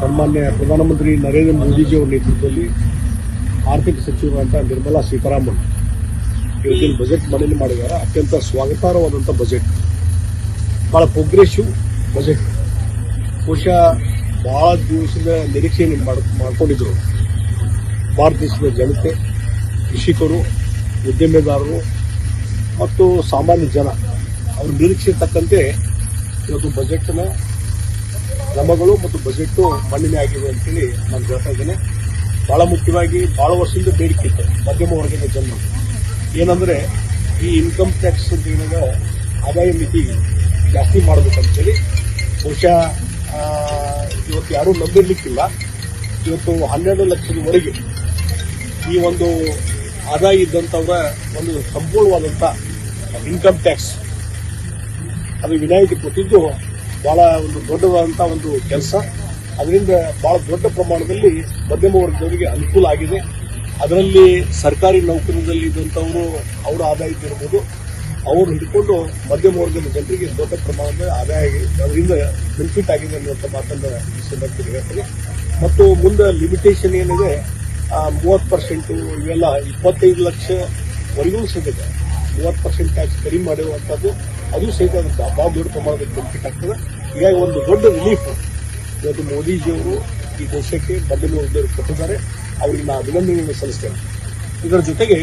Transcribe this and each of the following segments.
ಸನ್ಮಾನ್ಯ ಪ್ರಧಾನಮಂತ್ರಿ ನರೇಂದ್ರ ಮೋದಿಜಿಯವರ ನೇತೃತ್ವದಲ್ಲಿ ಆರ್ಥಿಕ ಸಚಿವರಾದಂಥ ನಿರ್ಮಲಾ ಸೀತಾರಾಮನ್ ಇವತ್ತಿನ ಬಜೆಟ್ ಮನೇಲಿ ಮಾಡಿದ್ದಾರೆ. ಅತ್ಯಂತ ಸ್ವಾಗತಾರ್ಹವಾದಂಥ ಬಜೆಟ್. ಭಾಳ ಪ್ರೋಗ್ರೆಸಿವ್ ಬಜೆಟ್. ಬಹುಶಃ ಬಹಳ ದಿವಸದ ನಿರೀಕ್ಷೆಯನ್ನು ಮಾಡ್, ಮಾಡ್ಕೊಂಡಿದ್ರು. ಭಾರತ ದೇಶದ ಜನತೆ, ಕೃಷಿಕರು, ಉದ್ಯಮೆದಾರರು ಮತ್ತು ಸಾಮಾನ್ಯ ಜನ. ಅವ್ರ ನಿರೀಕ್ಷೆ ತಕ್ಕಂತೆ ಇವತ್ತು ಬಜೆಟ್ನ ಕ್ರಮಗಳು ಮತ್ತು ಬಜೆಟ್ ಮಂಡನೆ ಆಗಿದೆ ಅಂತೇಳಿ ನಾನು ಹೇಳ್ತಾ ಇದ್ದೇನೆ. ಬಹಳ ಮುಖ್ಯವಾಗಿ ಬಹಳ ವರ್ಷದಿಂದ ಬೇಡಿಕೆ ಇತ್ತು ಮಧ್ಯಮ ವರ್ಗದ ಜನರು. ಏನಂದ್ರೆ ಈ ಇನ್ಕಮ್ ಟ್ಯಾಕ್ಸ್ ಅಂತ ಏನಾಗ ಆದಾಯ ಮಿತಿ ಜಾಸ್ತಿ ಮಾಡಬೇಕಂತೇಳಿ. ಬಹುಶಃ ಇವತ್ತು ಯಾರೂ ನಂಬಿರ್ಲಿಕ್ಕಿಲ್ಲ. ಇವತ್ತು ಹನ್ನೆರಡು ಲಕ್ಷದವರೆಗೆ ಈ ಒಂದು ಆದಾಯ ಇದ್ದಂಥವ್ರ ಒಂದು ಸಂಪೂರ್ಣವಾದಂಥ ಇನ್ಕಮ್ ಟ್ಯಾಕ್ಸ್ ಅದು ವಿನಾಯಿತಿ ಕೊಟ್ಟಿದ್ದು ಬಹಳ ಒಂದು ದೊಡ್ಡದಾದಂಥ ಒಂದು ಕೆಲಸ. ಅದರಿಂದ ಬಹಳ ದೊಡ್ಡ ಪ್ರಮಾಣದಲ್ಲಿ ಮಧ್ಯಮ ವರ್ಗದವರಿಗೆ ಅನುಕೂಲ ಆಗಿದೆ. ಅದರಲ್ಲಿ ಸರ್ಕಾರಿ ನೌಕರದಲ್ಲಿ ಇದ್ದಂಥವರು ಅವರ ಆದಾಯ ಇರ್ಬೋದು. ಅವರು ಹಿಡ್ಕೊಂಡು ಮಧ್ಯಮ ವರ್ಗದ ಜನರಿಗೆ ದೊಡ್ಡ ಪ್ರಮಾಣದ ಆದಾಯ ಅದರಿಂದ ಬೆನಿಫಿಟ್ ಆಗಿದೆ ಅನ್ನುವಂಥ ಮಾತನ್ನು ಈ ಸಂದರ್ಭದಲ್ಲಿ ಹೇಳ್ತೀನಿ. ಮತ್ತು ಮುಂದೆ ಲಿಮಿಟೇಷನ್ ಏನಿದೆ ಮೂವತ್ತು ಪರ್ಸೆಂಟು ಇವೆಲ್ಲ ಇಪ್ಪತ್ತೈದು ಲಕ್ಷವರೆಗೂ ಸಿಗುತ್ತೆ ಮೂವತ್ತು ಪರ್ಸೆಂಟ್ ಟ್ಯಾಕ್ಸ್ ಕಡಿಮೆ ಮಾಡಿರುವಂಥದ್ದು ಅದು ಸಹಿತ ಬಹಳ ದೊಡ್ಡ ಪ್ರಮಾಣದಲ್ಲಿ ಬೆನಿಫಿಟ್ ಆಗ್ತದೆ. ಹೀಗಾಗಿ ಒಂದು ದೊಡ್ಡ ರಿಲೀಫ್ ಇವತ್ತು ಮೋದಿಜಿಯವರು ಈ ದೇಶಕ್ಕೆ ಬದಲು ವರ್ಗದವರು ಕೊಟ್ಟಿದ್ದಾರೆ. ಅವರಿಗೆ ನಾ ಅಭಿನಂದನೆಯನ್ನು ಸಲ್ಲಿಸ್ತೇನೆ. ಇದರ ಜೊತೆಗೆ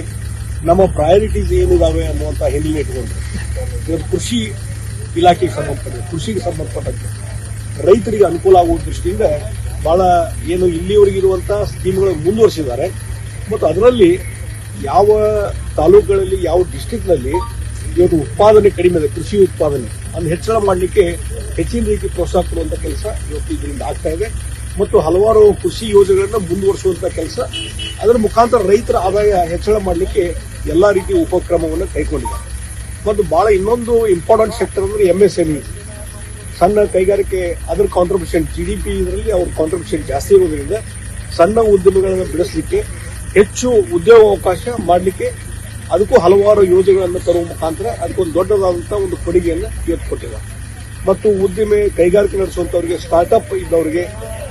ನಮ್ಮ ಪ್ರಯಾರಿಟೀಸ್ ಏನಿದಾವೆ ಅನ್ನುವಂಥ ಹಿನ್ನೆಲೆ ಇಟ್ಕೊಂಡು ಇವತ್ತು ಕೃಷಿ ಇಲಾಖೆಗೆ ಸಂಬಂಧಪಟ್ಟ ಕೃಷಿಗೆ ಸಂಬಂಧಪಟ್ಟಂತೆ ರೈತರಿಗೆ ಅನುಕೂಲ ಆಗುವ ದೃಷ್ಟಿಯಿಂದ ಬಹಳ ಏನು ಇಲ್ಲಿವರೆಗಿರುವಂಥ ಸ್ಕೀಮ್ಗಳನ್ನು ಮುಂದುವರಿಸಿದ್ದಾರೆ. ಮತ್ತು ಅದರಲ್ಲಿ ಯಾವ ತಾಲೂಕುಗಳಲ್ಲಿ, ಯಾವ ಡಿಸ್ಟಿಕ್ನಲ್ಲಿ ಇವತ್ತು ಉತ್ಪಾದನೆ ಕಡಿಮೆ ಇದೆ, ಕೃಷಿ ಉತ್ಪಾದನೆ. ಅದನ್ನು ಹೆಚ್ಚಳ ಮಾಡಲಿಕ್ಕೆ ಹೆಚ್ಚಿನ ರೀತಿ ಪ್ರೋತ್ಸಾಹ ಕೊಡುವಂಥ ಕೆಲಸ ಇವತ್ತು ಇದರಿಂದ ಆಗ್ತಾ ಇದೆ. ಮತ್ತು ಹಲವಾರು ಕೃಷಿ ಯೋಜನೆಗಳನ್ನು ಮುಂದುವರಿಸುವಂಥ ಕೆಲಸ. ಅದರ ಮುಖಾಂತರ ರೈತರ ಆದಾಯ ಹೆಚ್ಚಳ ಮಾಡಲಿಕ್ಕೆ ಎಲ್ಲ ರೀತಿಯ ಉಪಕ್ರಮವನ್ನು ಕೈಗೊಂಡಿದ್ದಾರೆ ಮತ್ತು ಬಹಳ ಇನ್ನೊಂದು ಇಂಪಾರ್ಟೆಂಟ್ ಸೆಕ್ಟರ್ ಅಂದ್ರೆ ಎಂ ಎಸ್ ಎಂಇ ಸಣ್ಣ ಕೈಗಾರಿಕೆ ಅದರ ಕಾಂಟ್ರಿಬ್ಯೂಷನ್ ಜಿ ಡಿ ಪಿ ಇದರಲ್ಲಿ ಅವ್ರ ಕಾಂಟ್ರಿಬ್ಯೂಷನ್ ಜಾಸ್ತಿ ಇರೋದ್ರಿಂದ ಸಣ್ಣ ಉದ್ಯಮಗಳನ್ನು ಬೆಳೆಸಲಿಕ್ಕೆ ಹೆಚ್ಚು ಉದ್ಯೋಗ ಅವಕಾಶ ಮಾಡಲಿಕ್ಕೆ ಅದಕ್ಕೂ ಹಲವಾರು ಯೋಜನೆಗಳನ್ನು ತರುವ ಮುಖಾಂತರ ಅದಕ್ಕೊಂದು ದೊಡ್ಡದಾದಂಥ ಒಂದು ಕೊಡುಗೆಯನ್ನು ಇವತ್ತು ಕೊಟ್ಟಿದ್ದಾರೆ. ಮತ್ತು ಉದ್ದಿಮೆ ಕೈಗಾರಿಕೆ ನಡೆಸುವಂಥವ್ರಿಗೆ ಸ್ಟಾರ್ಟ್ಅಪ್ ಇದ್ದವರಿಗೆ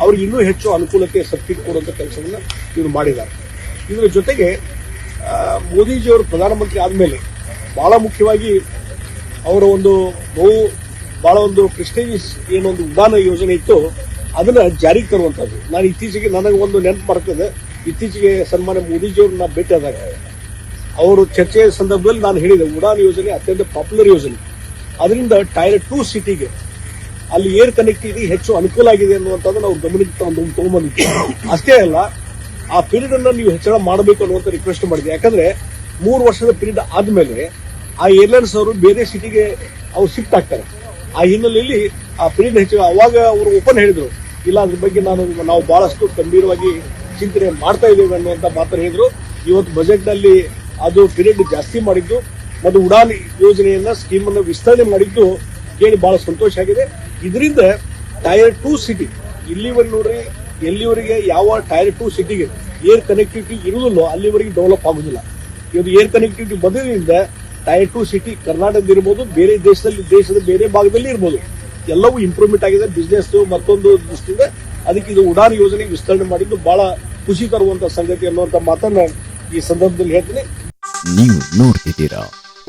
ಅವ್ರಿಗೆ ಇನ್ನೂ ಹೆಚ್ಚು ಅನುಕೂಲಕ್ಕೆ ಸಬ್ಸಿಡಿ ಕೊಡುವಂಥ ಕೆಲಸವನ್ನು ಇವರು ಮಾಡಿದ್ದಾರೆ. ಇದರ ಜೊತೆಗೆ ಮೋದಿಜಿ ಮೋದಿಜಿಯವರು ಪ್ರಧಾನಮಂತ್ರಿ ಆದಮೇಲೆ ಬಹಳ ಮುಖ್ಯವಾಗಿ ಅವರ ಒಂದು ಬಹು, ಬಹಳ ಒಂದು ಪ್ರೆಸ್ಟೇಜಿಯಸ್ ಏನೊಂದು ಉಡಾನ ಯೋಜನೆ ಇತ್ತು, ಅದನ್ನ ಜಾರಿಗೆ ತರುವಂಥದ್ದು ನಾನು ಇತ್ತೀಚೆಗೆ ನನಗೆ ಒಂದು ನೆನಪು ಬರ್ತದೆ ಇತ್ತೀಚೆಗೆ ಸನ್ಮಾನ್ಯ ಮೋದಿಜಿಯವ್ರನ್ನ ಭೇಟಿ ಭೇಟಿಯಾದಾಗ ಅವರು ಚರ್ಚೆಯ ಸಂದರ್ಭದಲ್ಲಿ ನಾನು ಹೇಳಿದೆ, ಉಡಾನ್ ಯೋಜನೆ ಅತ್ಯಂತ ಪಾಪ್ಯುಲರ್ ಯೋಜನೆ. ಅದರಿಂದ ಟೈರ್ ಟೂ ಸಿಟಿಗೆ ಅಲ್ಲಿ ಏರ್ ಕನೆಕ್ಟಿವಿಟಿ ಹೆಚ್ಚು ಅನುಕೂಲ ಆಗಿದೆ ಅನ್ನುವಂಥದ್ದು ನಾವು ಗಮನಕ್ಕೆ ತಗೊಂಡ್ಬಂದಿದ್ವಿ ಅಷ್ಟೇ ಅಲ್ಲ, ಆ ಪೀರಿಯಡ್ ಅನ್ನು ನೀವು ಹೆಚ್ಚಳ ಮಾಡಬೇಕು ಅನ್ನುವಂಥ ರಿಕ್ವೆಸ್ಟ್ ಮಾಡಿದೆ ಯಾಕಂದ್ರೆ ಮೂರು ವರ್ಷದ ಪೀರಿಯಡ್ ಆದ್ಮೇಲೆ ಆ ಏರ್ಲೈನ್ಸ್ ಅವರು ಬೇರೆ ಸಿಟಿಗೆ ಅವ್ರು ಶಿಫ್ಟ್ ಆಗ್ತಾರೆ. ಆ ಹಿನ್ನೆಲೆಯಲ್ಲಿ ಆ ಪೀರಿಯಡ್ ಹೆಚ್ಚು, ಅವಾಗ ಅವರು ಓಪನ್ ಹೇಳಿದ್ರು, ಇಲ್ಲ, ಅದ್ರ ಬಗ್ಗೆ ನಾನು ನಾವು ಬಹಳಷ್ಟು ಗಂಭೀರವಾಗಿ ಚಿಂತನೆ ಮಾಡ್ತಾ ಇದ್ದೇವೆ ಅನ್ನುವಂಥ ಮಾತ್ರ ಹೇಳಿದ್ರು. ಇವತ್ತು ಬಜೆಟ್ನಲ್ಲಿ ಅದು ಪೀರಿಯಡ್ ಜಾಸ್ತಿ ಮಾಡಿದ್ದು. ಮತ್ತು ಉಡಾನ್ ಯೋಜನೆಯನ್ನ ಸ್ಕೀಮ್ ಅನ್ನು ವಿಸ್ತರಣೆ ಮಾಡಿದ್ದು ಕೇಳಿ ಬಹಳ ಸಂತೋಷ ಆಗಿದೆ. ಇದರಿಂದ ಟೈರ್ ಟು ಸಿಟಿ ಇಲ್ಲಿವರೆಗೆ ನೋಡ್ರಿ, ಎಲ್ಲಿವರೆಗೆ ಯಾವ ಟೈರ್ ಟು ಸಿಟಿಗೆ ಏರ್ ಕನೆಕ್ಟಿವಿಟಿ ಇರುವುದಿಲ್ಲ ಅಲ್ಲಿವರೆಗೆ ಡೆವಲಪ್ ಆಗುದಿಲ್ಲ. ಇದು ಏರ್ ಕನೆಕ್ಟಿವಿಟಿ ಬಂದಿದ್ದರಿಂದ ಟೈರ್ ಟು ಸಿಟಿ ಕರ್ನಾಟಕದ ಇರ್ಬೋದು, ಬೇರೆ ದೇಶದಲ್ಲಿ, ದೇಶದ ಬೇರೆ ಭಾಗದಲ್ಲಿ ಇರ್ಬೋದು. ಎಲ್ಲವೂ ಇಂಪ್ರೂವ್ಮೆಂಟ್ ಆಗಿದೆ ಬಿಸ್ನೆಸ್ ಮತ್ತೊಂದು ದೃಷ್ಟಿಯಿಂದ. ಅದಕ್ಕೆ ಇದು ಉಡಾನ್ ಯೋಜನೆ ವಿಸ್ತರಣೆ ಮಾಡಿದ್ದು ಬಹಳ ಖುಷಿ ತರುವಂತ ಸಂಗತಿ ಅನ್ನುವಂತ ಮಾತನ್ನ ಈ ಸಂದರ್ಭದಲ್ಲಿ ಹೇಳ್ತೀನಿ. ನೀವು ನೋಡ್ತಿದ್ದೀರಾ